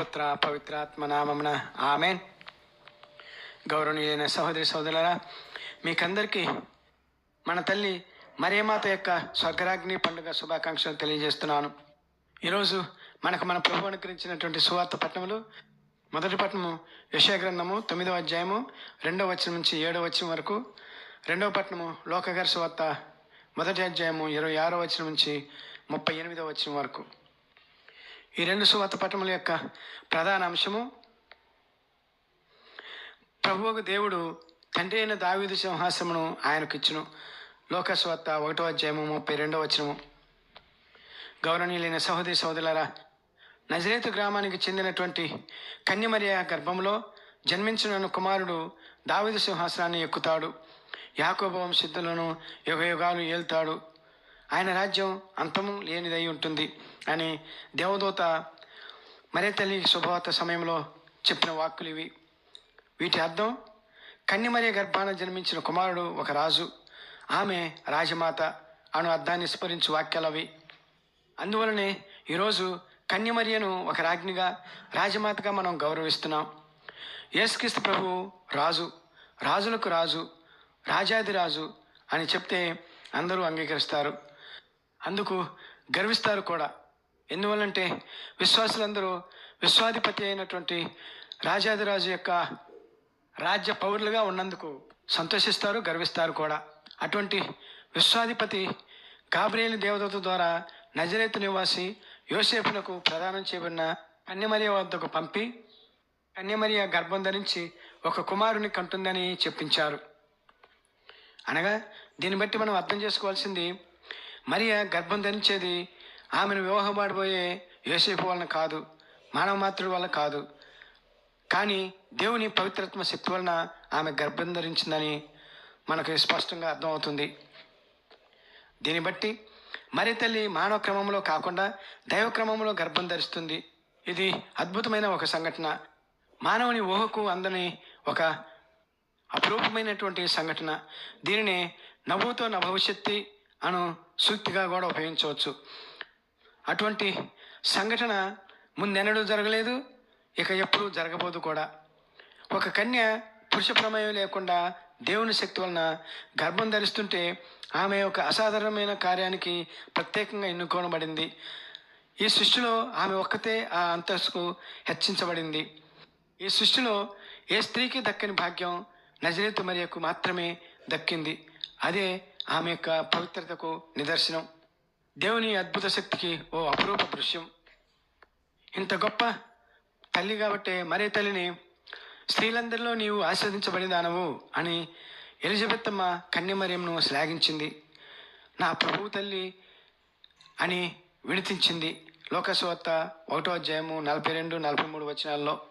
పుత్ర పవిత్రాత్మ నామమున ఆమెన్. గౌరవనీయులైన సహోదరి సోదరులరా మీకందరికీ మన తల్లి మరియమాత యొక్క స్వర్గరాగ్ని పండుగ శుభాకాంక్షలు తెలియజేస్తున్నాను. ఈరోజు మనకు మన ప్రభు అనుకరించినటువంటి సువార్త పట్టణములు మొదటి పట్టణము యశగ్రంథము తొమ్మిదవ అధ్యాయము రెండవ వచనం నుంచి ఏడవ వచనం వరకు. రెండవ పట్టణము లోకగర్ సువార్త మొదటి అధ్యాయము ఇరవై ఆరో వచనం నుంచి ముప్పై ఎనిమిదవ వచనం వరకు. ఈ రెండు సువార్త పట్టణముల యొక్క ప్రధాన అంశము ప్రభువుకు దేవుడు తండ్రి అయిన దావీదు సింహాసమును ఆయనకు ఇచ్చును లోకస్వార్త ఒకటో అధ్యాయము ముప్పై రెండో వచనము. గౌరవనీయులైన సహోదరి సహోదరులారా నజరేతు గ్రామానికి చెందినటువంటి కన్యమర్య గర్భంలో జన్మించిన కుమారుడు దావీదు సింహాసనాన్ని ఎక్కుతాడు. యాకోబ వంశిద్ధులను యుగ యుగాలు ఏల్తాడు. ఆయన రాజ్యం అంతము లేనిదై ఉంటుంది అని దేవదూత మరే తల్లి శుభవార్త సమయంలో చెప్పిన వాక్కులు ఇవి. వీటి అర్థం కన్యమర్య గర్భాన జన్మించిన కుమారుడు ఒక రాజు ఆమె రాజమాత అను అర్థాన్ని స్మరించు వాక్యాలవి అందువలనే ఈరోజు కన్యమరియను ఒక రాజ్ఞిగా రాజమాతగా మనం గౌరవిస్తున్నాం. యేసుక్రీస్తు ప్రభు రాజు రాజులకు రాజు రాజాది రాజు అని చెప్తే అందరూ అంగీకరిస్తారు. అందుకు గర్విస్తారు కూడా. ఎందువల్లంటే విశ్వాసులందరూ విశ్వాధిపతి అయినటువంటి రాజాదిరాజు యొక్క రాజ్య పౌరులుగా ఉన్నందుకు సంతోషిస్తారు గర్విస్తారు కూడా. అటువంటి విశ్వాధిపతి గాబ్రియలు దేవదూత ద్వారా నజరేతు నివాసి యోసేపునకు ప్రదానం చేయబడిన కన్యమరియ వద్దకు పంపి కన్యమరియ గర్భం ధరించి ఒక కుమారుని కంటుందని చెప్పించారు. అనగా దీన్ని బట్టి మనం అర్థం చేసుకోవాల్సింది మరియ గర్భం ధరించేది ఆమెను వివాహమాడబోయే యోసేపు వలన కాదు మానవ మాతృడి వల్ల కాదు. కానీ దేవుని పవిత్రత్వ శక్తి వలన ఆమె గర్భం ధరించిందని మనకు స్పష్టంగా అర్థమవుతుంది. దీన్ని బట్టి మరి తల్లి మానవ క్రమంలో కాకుండా దైవ క్రమంలో గర్భం ధరిస్తుంది. ఇది అద్భుతమైన ఒక సంఘటన. మానవుని ఊహకు అందని ఒక అపురూపమైనటువంటి సంఘటన. దీనిని నవ్వుతో నా భవిష్యత్తు అను సూక్తిగా కూడా ఉపయోగించవచ్చు. అటువంటి సంఘటన ముందెన్నడూ జరగలేదు ఇక ఎప్పుడూ జరగబోదు కూడా. ఒక కన్య పురుష ప్రమేయం లేకుండా దేవుని శక్తి వలన గర్భం ధరిస్తుంటే ఆమె ఒక అసాధారణమైన కార్యానికి ప్రత్యేకంగా ఎన్నుకోనబడింది. ఈ సృష్టిలో ఆమె ఒక్కతే ఆ అంతస్తుకు హెచ్చించబడింది. ఈ సృష్టిలో ఏ స్త్రీకి దక్కని భాగ్యం నజరేతు మరియకు మాత్రమే దక్కింది. అదే ఆమె యొక్క పవిత్రతకు నిదర్శనం. దేవుని అద్భుత శక్తికి ఓ అపురూప దృశ్యం. ఇంత గొప్ప తల్లి కాబట్టే మరే తల్లిని స్త్రీలందరిలో నీవు ఆస్వాదించబడిదానవు అని ఎలిజబెత్ అమ్మ కన్యమర్యంను శ్లాఘించింది. నా ప్రభువు తల్లి అని విడితించింది లోకస్వార్త ఒకటో అధ్యాయము నలభై రెండు నలభై మూడు వచనాల్లో.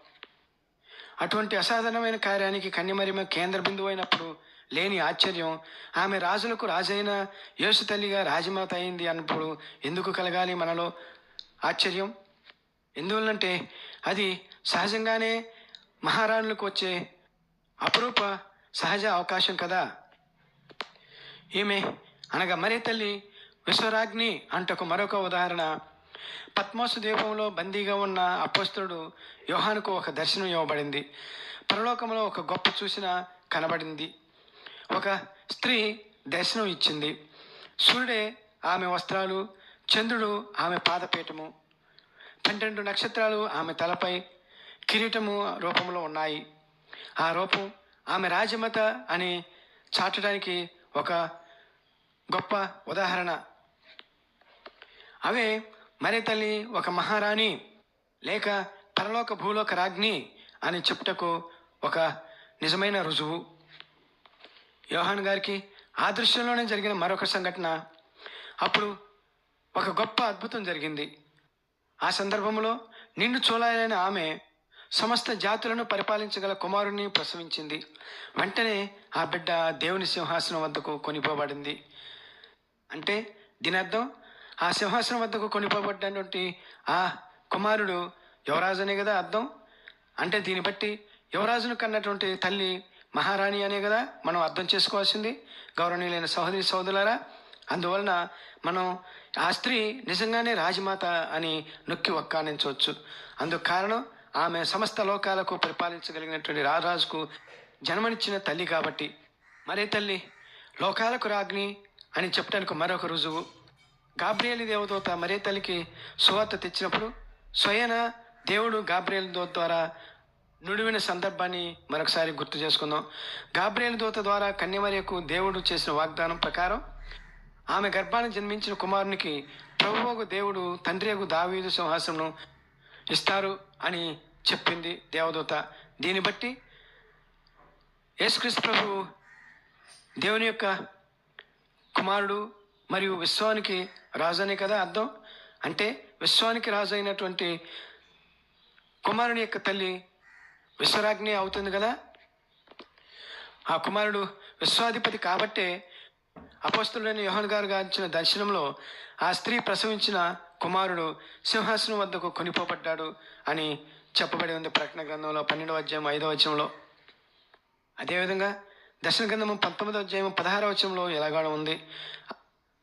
అటువంటి అసాధారణమైన కార్యానికి కన్యమరిమ కేంద్ర బిందువు అయినప్పుడు లేని ఆశ్చర్యం. ఆమె రాజులకు రాజైన యేసు తల్లిగా రాజమాత అయింది అన్నప్పుడు ఎందుకు కలగాలి మనలో? ఆశ్చర్యం. ఎందువల్లంటే అది సహజంగానే మహారాణులకు వచ్చే అపురూప సహజ అవకాశం కదా. ఈమె అనగా మరే తల్లి విశ్వరాజ్ని అంటకు మరొక ఉదాహరణ. పద్మోసు ద్వీపంలో బందీగా ఉన్న అపస్తుడు యోహానుకు ఒక దర్శనం ఇవ్వబడింది. పరలోకంలో ఒక గొప్ప చూసిన కనబడింది. ఒక స్త్రీ దర్శనం ఇచ్చింది. సూర్యుడే ఆమె వస్త్రాలు చంద్రుడు ఆమె పాదపీఠము పన్నెండు నక్షత్రాలు ఆమె తలపై కిరీటము రూపంలో ఉన్నాయి. ఆ రూపం ఆమె రాజమత అని చాటడానికి ఒక గొప్ప ఉదాహరణ. అవే మరే తల్లి ఒక మహారాణి లేక పరలోక భూలోక రాజ్ఞి అని చెప్పుటకు ఒక నిజమైన రుజువు. యోహాన్ గారికి ఆ దృశ్యంలోనే జరిగిన మరొక సంఘటన. అప్పుడు ఒక గొప్ప అద్భుతం జరిగింది. ఆ సందర్భంలో నిండు చూలాలైన ఆమె సమస్త జాతులను పరిపాలించగల కుమారుని ప్రసవించింది. వెంటనే ఆ బిడ్డ దేవుని సింహాసనం వద్దకు కొనిపోబడింది. అంటే దీని అర్థం ఆ సింహాసనం వద్దకు కొనిపోబడ్డటువంటి ఆ కుమారుడు యువరాజునే కదా అర్థం? అంటే దీన్ని బట్టి యువరాజును కన్నటువంటి తల్లి మహారాణి అనే కదా మనం అర్థం చేసుకోవాల్సింది. గౌరవనీయులైన సహోదరి సోదరులారా అందువలన మనం ఆ స్త్రీ నిజంగానే రాజమాత అని నొక్కి ఒక్కానించవచ్చు. అందుకు కారణం ఆమె సమస్త లోకాలకు పరిపాలించగలిగినటువంటి రారాజుకు జన్మనిచ్చిన తల్లి కాబట్టి. మరే తల్లి? లోకాలకు రాజ్ఞి అని చెప్పడానికి మరొక రుజువు. గాబ్రియలి దేవదూత మరే తల్లికి సువార్త తెచ్చినప్పుడు స్వయన దేవుడు గాబ్రియల్ దూత ద్వారా నుడివిన సందర్భాన్ని మరొకసారి గుర్తు చేసుకుందాం. గాబ్రియల్ దూత ద్వారా కన్యమరియకు దేవుడు చేసిన వాగ్దానం ప్రకారం ఆమె గర్భాన్ని జన్మించిన కుమారునికి ప్రభువుకు దేవుడు తండ్రియకు దావీదు సింహాసనం ఇస్తారు అని చెప్పింది దేవదూత. దీన్ని బట్టి యేసుక్రీస్తు ప్రభు దేవుని యొక్క కుమారుడు మరియు విశ్వానికి రాజు అనే కదా అర్థం? అంటే విశ్వానికి రాజు అయినటువంటి కుమారుని యొక్క తల్లి విశ్వరాజ్ఞి అవుతుంది కదా? ఆ కుమారుడు విశ్వాధిపతి కాబట్టే అపస్తులైన యోహన్ గారు గారించిన దర్శనంలో ఆ స్త్రీ ప్రసవించిన కుమారుడు సింహాసనం వద్దకు కొనిపోబడ్డాడు అని చెప్పబడి ఉంది ప్రకటన గ్రంథంలో పన్నెండవ అధ్యాయం ఐదవ అధ్యాయంలో అదేవిధంగా దర్శన గ్రంథము పంతొమ్మిదవ అధ్యాయం పదహారవ వచనంలో ఎలాగానో ఉంది.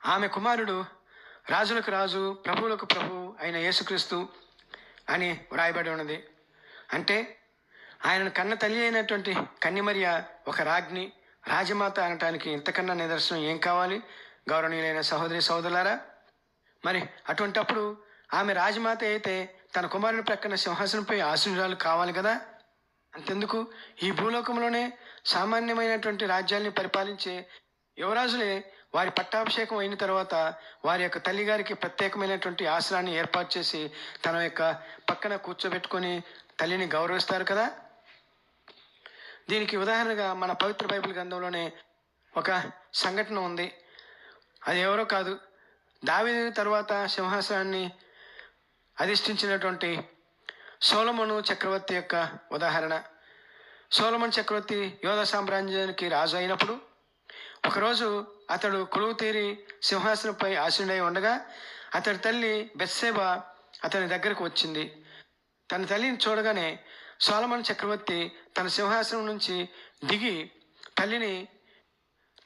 ఆమె కుమారుడు రాజులకు రాజు ప్రభువులకు ప్రభు అయిన యేసుక్రీస్తు అని వ్రాయబడి ఉన్నది. అంటే ఆయనను కన్న తల్లి అయినటువంటి కన్యమర్య ఒక రాజ్ఞి రాజమాత అనటానికి ఇంతకన్నా నిదర్శనం ఏం కావాలి? గౌరవనీయులైన సహోదరి సహోదరులారా మరి అటువంటప్పుడు ఆమె రాజమాత అయితే తన కుమారుని ప్రక్కన సింహాసనంపై ఆశీర్వాదాలు కావాలి కదా? అంతెందుకు? ఈ భూలోకంలోనే సామాన్యమైనటువంటి రాజ్యాల్ని పరిపాలించే యువరాజులే వారి పట్టాభిషేకం అయిన తర్వాత వారి యొక్క తల్లిగారికి ప్రత్యేకమైనటువంటి ఆసనాన్ని ఏర్పాటు చేసి తన యొక్క పక్కన కూర్చోబెట్టుకొని తల్లిని గౌరవిస్తారు కదా? దీనికి ఉదాహరణగా మన పవిత్ర బైబిల్ గ్రంథంలోనే ఒక సంఘటన ఉంది. అది ఎవరో కాదు. దావి తర్వాత సింహాసనాన్ని అధిష్ఠించినటువంటి సోలమను చక్రవర్తి యొక్క ఉదాహరణ. సోలమన్ చక్రవర్తి యోధ సామ్రాజ్యానికి రాజు అయినప్పుడు ఒకరోజు అతడు కొలువు తీరి సింహాసనంపై ఆశీనుడై ఉండగా అతడి తల్లి బెత్సేబ అతని దగ్గరకు వచ్చింది. తన తల్లిని చూడగానే సోలమన్ చక్రవర్తి తన సింహాసనం నుంచి దిగి తల్లిని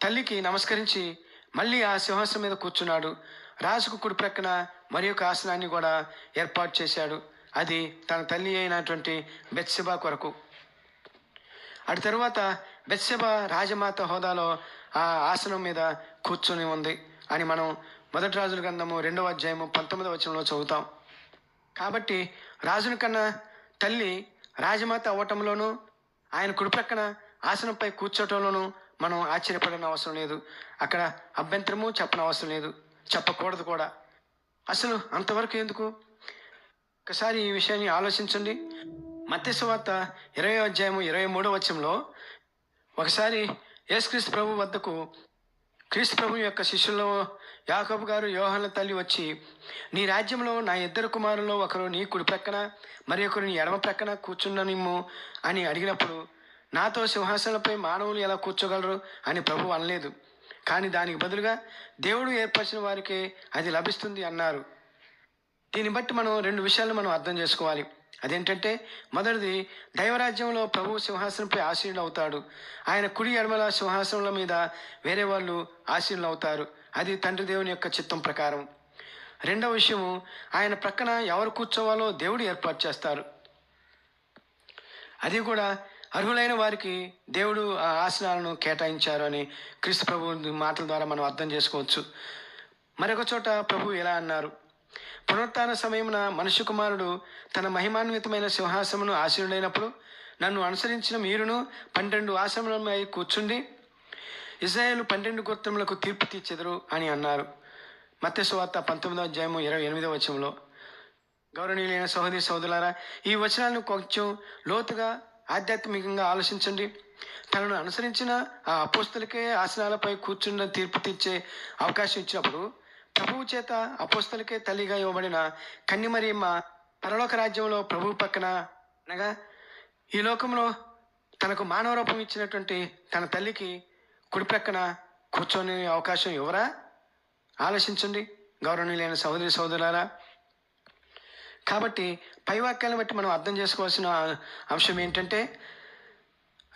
తల్లికి నమస్కరించి మళ్ళీ ఆ సింహాసనం మీద కూర్చున్నాడు. రాజుకు కుడి ప్రక్కన మరి ఒక ఆసనాన్ని కూడా ఏర్పాటు చేశాడు. అది తన తల్లి అయినటువంటి బెత్సెబా కొరకు. అటు తరువాత బెత్సెబ రాజమాత హోదాలో ఆ ఆసనం మీద కూర్చొని ఉంది అని మనం మొదటి రాజుల గ్రంథము రెండవ అధ్యాయము పంతొమ్మిదవ వచనంలో చదువుతాం. కాబట్టి రాజుని కన్నా తల్లి రాజమాత అవ్వటంలోనూ ఆయన కుడి ప్రక్కన ఆసనంపై కూర్చోటంలోనూ మనం ఆశ్చర్యపడిన అవసరం లేదు. అక్కడ అభ్యంతరము చెప్పనవసరం లేదు. చెప్పకూడదు కూడా. అసలు అంతవరకు ఎందుకు? ఒకసారి ఈ విషయాన్ని ఆలోచించండి. మత్స్యవార్త ఇరవై అధ్యాయము ఇరవై మూడో వచ్చంలో ఒకసారి యేసుక్రీస్తు ప్రభు వద్దకు క్రీస్తు ప్రభు యొక్క శిష్యుల్లో యాకబు గారు యోహన్ల తల్లి వచ్చి నీ రాజ్యంలో నా ఇద్దరు కుమారుల్లో ఒకరు నీ కుడి ప్రక్కన మరి ఒకరు నీ ఎడమ ప్రక్కన కూర్చున్ననిమ్ము అని అడిగినప్పుడు నాతో సింహాసనంపై మానవులు ఎలా కూర్చోగలరు? అని ప్రభు అనలేదు. కానీ దానికి బదులుగా దేవుడు ఏర్పరిచిన వారికే అది లభిస్తుంది అన్నారు. దీన్ని బట్టి మనం రెండు విషయాలు మనం అర్థం చేసుకోవాలి. అదేంటంటే మొదటిది దైవరాజ్యంలో ప్రభు సింహాసనంపై ఆశీనుడు అవుతాడు ఆయన కుడి ఎడమల సింహాసనంల మీద వేరే వాళ్ళు ఆశీనులు అవుతారు అది తండ్రి దేవుని యొక్క చిత్తం ప్రకారం. రెండవ విషయము ఆయన ప్రక్కన ఎవరు కూర్చోవాలో దేవుడు ఏర్పాటు చేస్తారు. అది కూడా అర్హులైన వారికి దేవుడు ఆ ఆసనాలను కేటాయించారు అని క్రీస్తు ప్రభు మాటల ద్వారా మనం అర్థం చేసుకోవచ్చు. మరొక చోట ప్రభు ఇలా అన్నారు పునరుత్న సమయమున మనుష్య కుమారుడు తన మహిమాన్వితమైన సింహాసమును ఆశీనుడైనప్పుడు నన్ను అనుసరించిన మీరును పన్నెండు ఆశ్రమలపై కూర్చుండి ఇజ్రాయేల్ పన్నెండు గోత్రములకు తీర్పు తీర్చెదరు అని అన్నారు. మత్స్యవార్త పంతొమ్మిదవ అధ్యాయము ఇరవై ఎనిమిదవ వచనంలో గౌరవనీయులైన సహోదరి సోదరులారా ఈ వచనాలను కొంచెం లోతుగా ఆధ్యాత్మికంగా ఆలోచించండి. తనను అనుసరించిన ఆ అపోస్తులకే ఆసనాలపై కూర్చున్న తీర్పు తీర్చే అవకాశం ఇచ్చినప్పుడు ప్రభువు చేత అపోస్తలకే తల్లిగా ఇవ్వబడిన కన్నిమరియమ్మ పరలోక రాజ్యంలో ప్రభువు పక్కన అనగా ఈ లోకంలో తనకు మానవ రూపం ఇచ్చినటువంటి తన తల్లికి కుడి ప్రక్కన కూర్చొని అవకాశం ఇవ్వరా? ఆలోచించండి గౌరవనీయులైన సహోదరి సహోదరులారా. కాబట్టి పై వాక్యాలను బట్టి మనం అర్థం చేసుకోవాల్సిన అంశం ఏంటంటే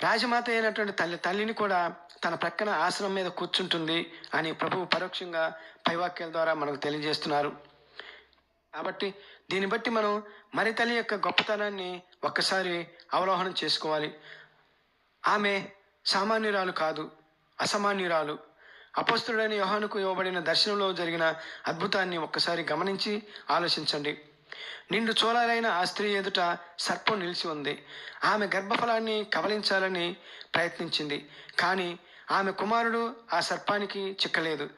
రాజమాత అయినటువంటి తల్లి తల్లిని కూడా తన ప్రక్కన ఆసనం మీద కూర్చుంటుంది అని ప్రభువు పరోక్షంగా పైవాక్యాల ద్వారా మనకు తెలియజేస్తున్నారు. కాబట్టి దీన్ని బట్టి మనం మరి తల్లి యొక్క గొప్పతనాన్ని ఒక్కసారి అవలోహనం చేసుకోవాలి. ఆమె సామాన్యురాలు కాదు. అసామాన్యురాలు. అపస్తుడైన యోహానుకు ఇవ్వబడిన దర్శనంలో జరిగిన అద్భుతాన్ని ఒక్కసారి గమనించి ఆలోచించండి. నిండు చోళాలైన ఆ స్త్రీ ఎదుట సర్పం నిలిచి ఉంది. ఆమె గర్భఫలాన్ని కబలించాలని ప్రయత్నించింది. కానీ ఆమె కుమారుడు ఆ సర్పానికి చిక్కలేదు.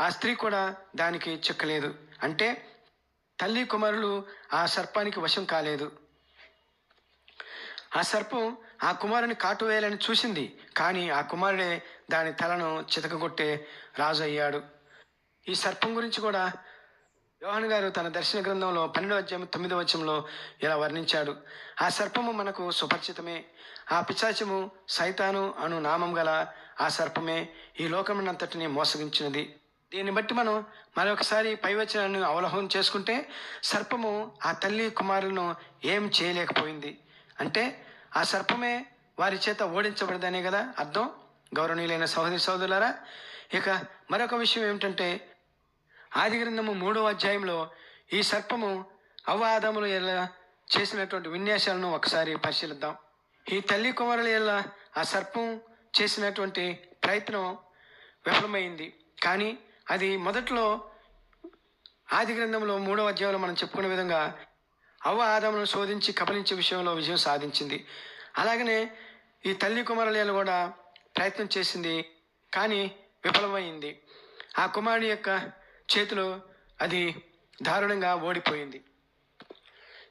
ఆ స్త్రీ కూడా దానికి చిక్కలేదు. అంటే తల్లి కుమారులు ఆ సర్పానికి వశం కాలేదు. ఆ సర్పం ఆ కుమారుని కాటు వేయాలని చూసింది. కానీ ఆ కుమారుడే దాని తలను చితకగొట్టే రాజు అయ్యాడు. ఈ సర్పం గురించి కూడా యోహన్ గారు తన దర్శన గ్రంథంలో పన్నెండవ అధ్యాయం తొమ్మిదవ వచనంలో ఇలా వర్ణించాడు. ఆ సర్పము మనకు సుపరిచితమే. ఆ పిశాచము సైతాను అను నామం గల ఆ సర్పమే ఈ లోకమునంతటిని మోసగించినది. దీన్ని బట్టి మనం మరొకసారి పైవచనాన్ని అవలోహనం చేసుకుంటే సర్పము ఆ తల్లి కుమారులను ఏం చేయలేకపోయింది? అంటే ఆ సర్పమే వారి చేత ఓడించబడదనే కదా అర్థం? గౌరవనీయులైన సహోదరి సహోదరులారా ఇక మరొక విషయం ఏమిటంటే ఆది గ్రంథము మూడవ అధ్యాయంలో ఈ సర్పము అవ్వ ఆదములు ఎలా చేసినటువంటి విన్యాసాలను ఒకసారి పరిశీలిద్దాం. ఈ తల్లి కుమారుల ఎలా ఆ సర్పం చేసినటువంటి ప్రయత్నం విఫలమైంది. కానీ అది మొదట్లో ఆది గ్రంథంలో మూడవ అధ్యాయంలో మనం చెప్పుకునే విధంగా అవ్వ ఆదమును శోధించి కబలించే విషయంలో విజయం సాధించింది. అలాగనే ఈ తల్లి కుమారులేలు కూడా ప్రయత్నం చేసింది కానీ విఫలమైంది. ఆ కుమారుడి యొక్క చేతిలో అది దారుణంగా ఓడిపోయింది.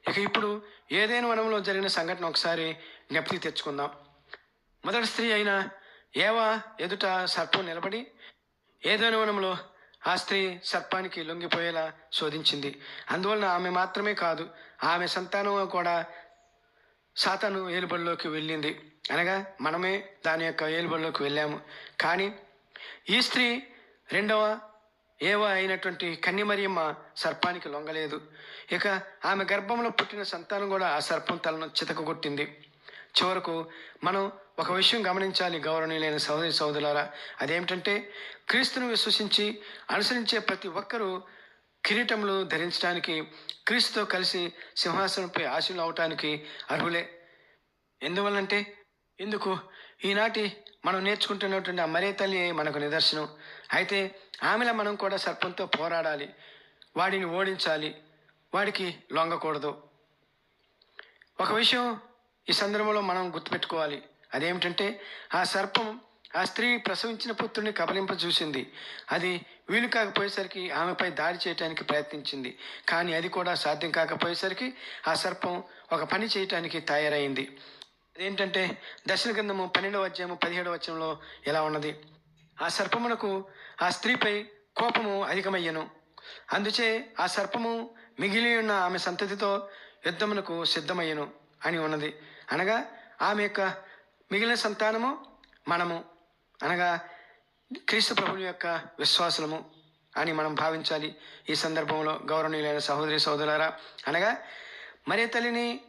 ఇక ఇప్పుడు ఏదైనా వనంలో జరిగిన సంఘటన ఒకసారి జ్ఞప్తికి తెచ్చుకుందాం. మొదటి స్త్రీ అయిన ఏవా ఎదుట సర్పం నిలబడి ఏదైనా వనంలో ఆ స్త్రీ సర్పానికి లొంగిపోయేలా శోధించింది. అందువలన ఆమె మాత్రమే కాదు ఆమె సంతానం కూడా సాతను ఏలుబడిలోకి వెళ్ళింది. అనగా మనమే దాని యొక్క ఏలుబడిలోకి వెళ్ళాము. కానీ ఈ స్త్రీ రెండవ ఏవ అయినటువంటి కన్యమరియమ్మ సర్పానికి లొంగలేదు. ఇక ఆమె గర్భంలో పుట్టిన సంతానం కూడా ఆ సర్పం తలను చితకగొట్టింది. చివరకు మనం ఒక విషయం గమనించాలి గౌరవనీయులైన సహోదరి సహోదరులారా. అదేమిటంటే క్రీస్తును విశ్వసించి అనుసరించే ప్రతి ఒక్కరూ కిరీటములు ధరించడానికి క్రీస్తుతో కలిసి సింహాసనంపై ఆశలు అవటానికి అర్హులే. ఎందువల్లంటే ఎందుకు? ఈనాటి మనం నేర్చుకుంటున్నటువంటి ఆ మరే తల్లి మనకు నిదర్శనం. అయితే ఆమెలా మనం కూడా సర్పంతో పోరాడాలి. వాడిని ఓడించాలి. వాడికి లొంగకూడదు. ఒక విషయం ఈ సందర్భంలో మనం గుర్తుపెట్టుకోవాలి. అదేమిటంటే ఆ సర్పం ఆ స్త్రీ ప్రసవించిన పుత్రుని కబలింప చూసింది అది వీలు కాకపోయేసరికి ఆమెపై దాడి చేయటానికి ప్రయత్నించింది. కానీ అది కూడా సాధ్యం కాకపోయేసరికి ఆ సర్పం ఒక పని చేయటానికి తయారైంది. అదేంటంటే దర్శన గ్రంథము పన్నెండవ అధ్యాయము పదిహేడవ వచనంలో ఎలా ఉన్నది? ఆ సర్పమునకు ఆ స్త్రీపై కోపము అధికమయ్యను. అందుచే ఆ సర్పము మిగిలి ఉన్న ఆమె సంతతితో యుద్ధమునకు సిద్ధమయ్యను అని ఉన్నది. అనగా ఆమె యొక్క మిగిలిన సంతానము మనము. అనగా క్రీస్తు ప్రభుని యొక్క విశ్వాసులము అని మనం భావించాలి ఈ సందర్భంలో గౌరవనీయులైన సహోదరి సహోదరులారా. అనగా మరే తల్లిని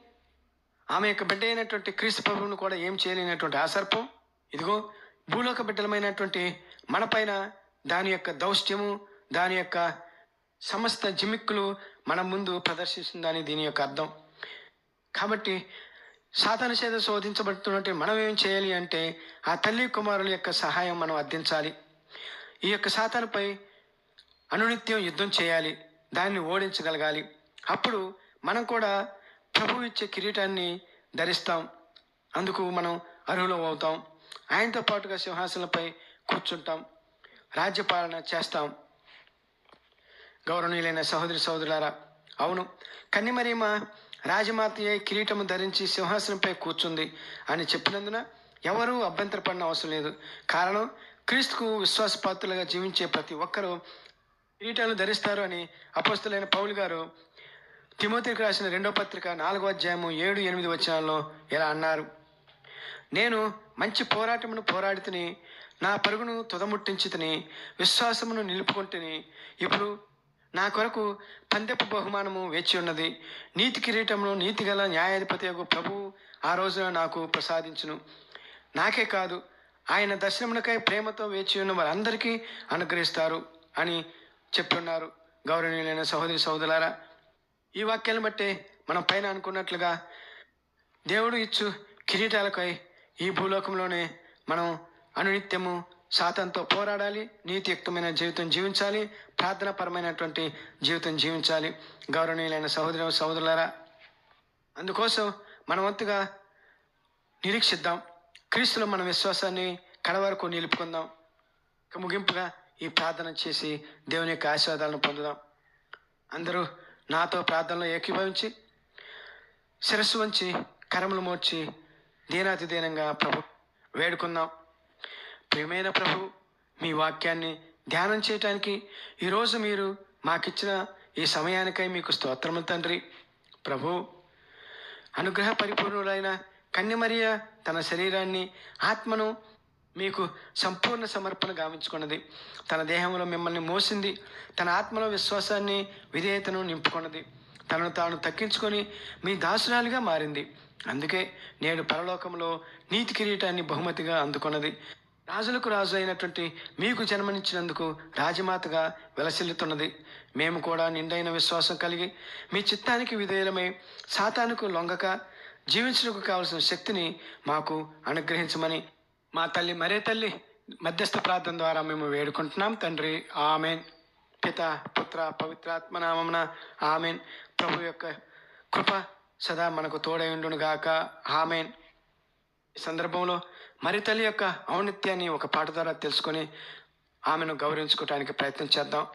ఆమె యొక్క బిడ్డ అయినటువంటి క్రీస్తు ప్రభువును కూడా ఏం చేయలేనటువంటి ఆ సర్పం? ఇదిగో భూలోక బిడ్డలమైనటువంటి మనపైన దాని యొక్క దౌష్ట్యము దాని యొక్క సమస్త జిమిక్కులు మన ముందు ప్రదర్శిస్తుందని దీని యొక్క అర్థం. కాబట్టి సాధన చేత శోధించబడుతున్నట్టు మనం ఏం చేయాలి అంటే ఆ తల్లి కుమారుల యొక్క సహాయం మనం అర్థించాలి ఈ యొక్క సాధనపై అనునిత్యం యుద్ధం చేయాలి. దాన్ని ఓడించగలగాలి. అప్పుడు మనం కూడా ప్రభు ఇచ్చే కిరీటాన్ని ధరిస్తాం. అందుకు మనం అర్హులం అవుతాం. ఆయనతో పాటుగా సింహాసనంపై కూర్చుంటాం. రాజ్యపాలన చేస్తాం. గౌరవనీయులైన సహోదరి సహోదరులారా అవును. కన్నిమరీమ రాజమాతయ్య కిరీటము ధరించి సింహాసనంపై కూర్చుంది అని చెప్పినందున ఎవరూ అభ్యంతరపడిన అవసరం లేదు. కారణం క్రీస్తుకు విశ్వాసపాత్రులుగా జీవించే ప్రతి ఒక్కరూ కిరీటాలను ధరిస్తారు అని అపస్తులైన పౌలు గారు తిమోతికి రాసిన రెండో పత్రిక నాలుగో అధ్యాయము ఏడు ఎనిమిది వచనాల్లో ఇలా అన్నారు. నేను మంచి పోరాటమును పోరాడితిని నా పరుగును తుదముట్టించితిని విశ్వాసమును నిలుపుకుంటుని ఇప్పుడు నా కొరకు పందెపు బహుమానము వేచి ఉన్నది. నీతి కిరీటమును నీతిగల న్యాయాధిపతి యొక్క ప్రభువు ఆ రోజున నాకు ప్రసాదించును. నాకే కాదు ఆయన దర్శనమునకై ప్రేమతో వేచి ఉన్న వారందరికీ అనుగ్రహిస్తారు అని చెప్తున్నారు గౌరవనీయులైన సహోదరి సహోదరులారా. ఈ వాక్యాలను బట్టే మనం పైన అనుకున్నట్లుగా దేవుడు ఇచ్చు కిరీటాలకై ఈ భూలోకంలోనే మనం అనునిత్యము సాతంతో పోరాడాలి నీతియుక్తమైన జీవితం జీవించాలి ప్రార్థనాపరమైనటువంటి జీవితం జీవించాలి. గౌరవనీయులైన సహోదరు సహోదరులారా అందుకోసం మనవంతుగా నిరీక్షిద్దాం. క్రీస్తులో మన విశ్వాసాన్ని కడవరకు నిలుపుకుందాం. ఇక ముగింపుగా ఈ ప్రార్థన చేసి దేవుని యొక్క ఆశీర్వాదాలను పొందుదాం. అందరూ నాతో ప్రార్థనలో ఏకీభవించి శిరస్సు వంచి కరములు మోర్చి దీనాతి దీనంగా ప్రభు వేడుకుందాం. ప్రియమైన ప్రభు మీ వాక్యాన్ని ధ్యానం చేయటానికి ఈరోజు మీరు మాకిచ్చిన ఈ సమయానికై మీకు స్తోత్రము తండ్రి. ప్రభు అనుగ్రహ పరిపూర్ణులైన కన్యమరియ తన శరీరాన్ని ఆత్మను మీకు సంపూర్ణ సమర్పణ గావించుకున్నది. తన దేహంలో మిమ్మల్ని మోసింది తన ఆత్మలో విశ్వాసాన్ని విధేయతను నింపుకున్నది. తనను తాను తగ్గించుకొని మీ దాసురాలిగా మారింది. అందుకే నేడు పరలోకంలో నీతి కిరీటాన్ని బహుమతిగా అందుకున్నది. రాజులకు రాజు అయినటువంటి మీకు జన్మనిచ్చినందుకు రాజమాతగా వెలసిల్లుతున్నది. మేము కూడా నిండైన విశ్వాసం కలిగి మీ చిత్తానికి విధేయులమై సాతానుకు లొంగక జీవించడానికి కావలసిన శక్తిని మాకు అనుగ్రహించమని మా తల్లి మరే తల్లి మధ్యస్థ ప్రార్థన ద్వారా మేము వేడుకుంటున్నాం. తండ్రి ఆమెన్. పిత పుత్ర పవిత్రాత్మ నామమున ఆమెన్. ప్రభు యొక్క కృప సదా మనకు తోడై ఉండును గాక ఆమెన్. సందర్భంలో మరి తల్లి యొక్క ఔన్నత్యాన్ని ఒక పాట ద్వారా తెలుసుకొని ఆమెను గౌరవించుకోవడానికి ప్రయత్నం చేద్దాం.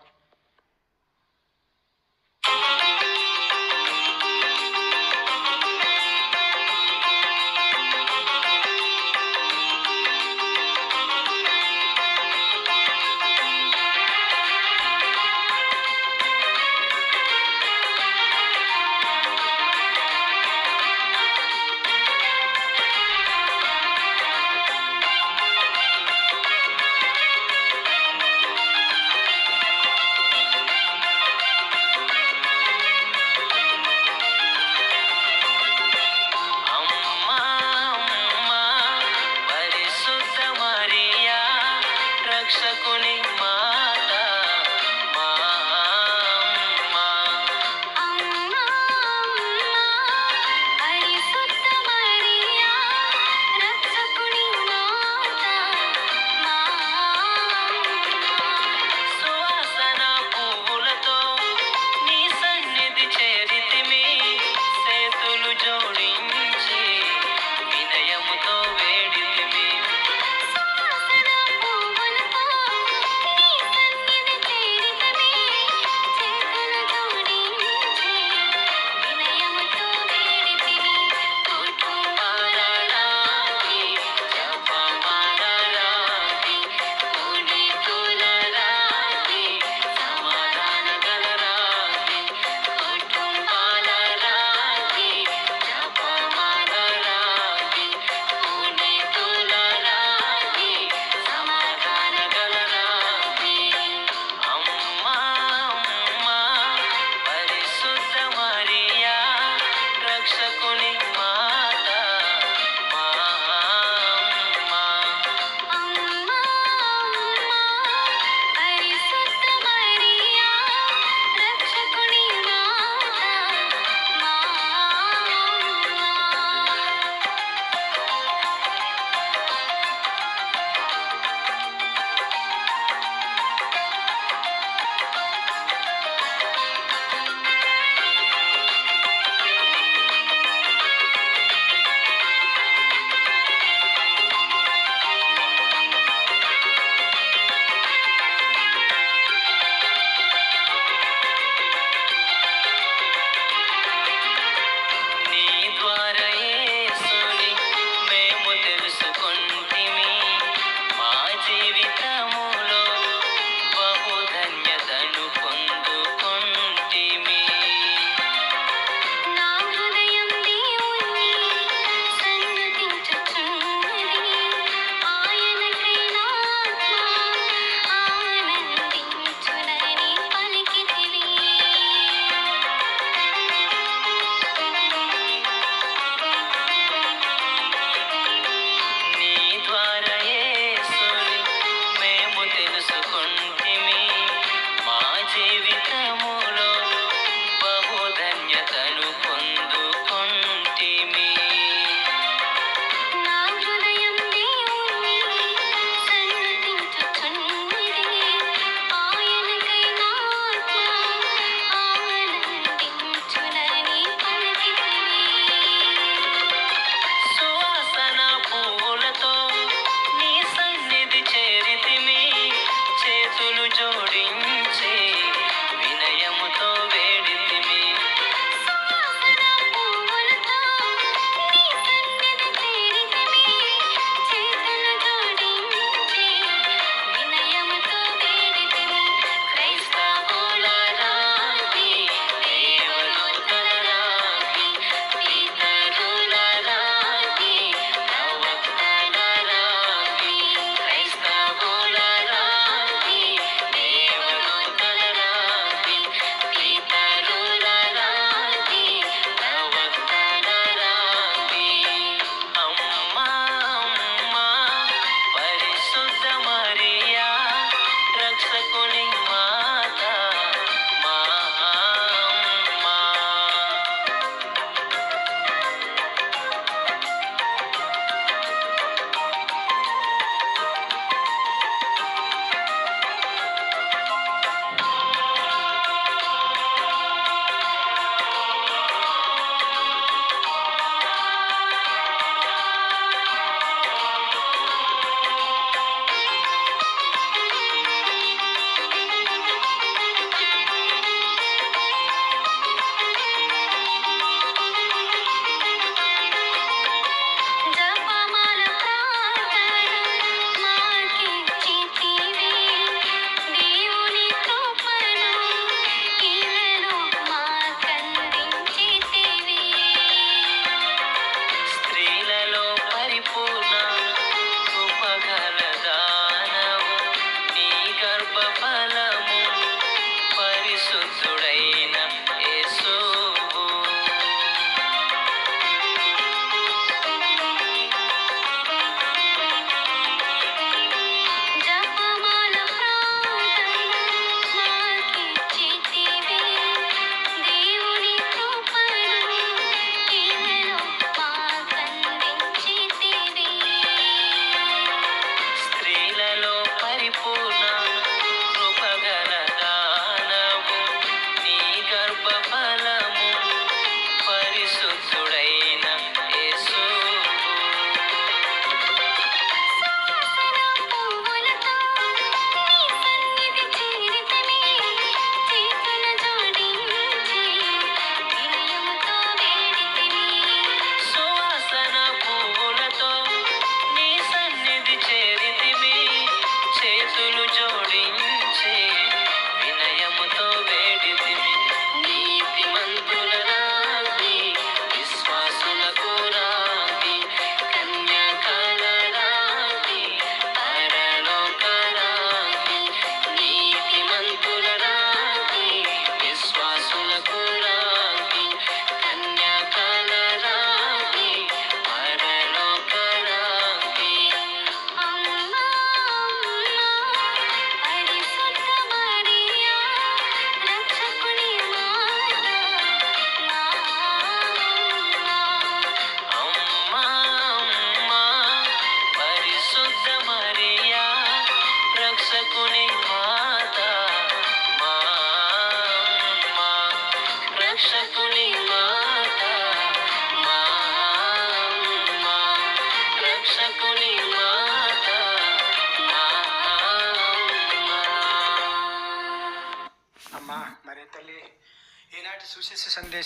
you don't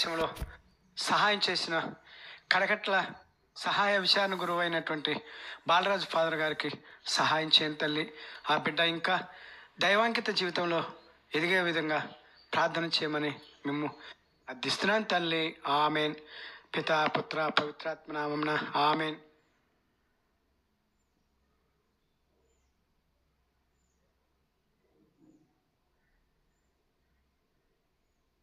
విషయంలో సహాయం చేసిన కడకట్ల సహాయ విచారణ గురువు అయినటువంటి బాలరాజు ఫాదర్ గారికి సహాయం చేయని తల్లి. ఆ బిడ్డ ఇంకా దైవాంకిత జీవితంలో ఎదిగే విధంగా ప్రార్థన చేయమని మేము అర్థిస్తున్నాను తల్లి. ఆమెన్. పితా పుత్ర పవిత్రాత్మనామమ్న ఆమెన్.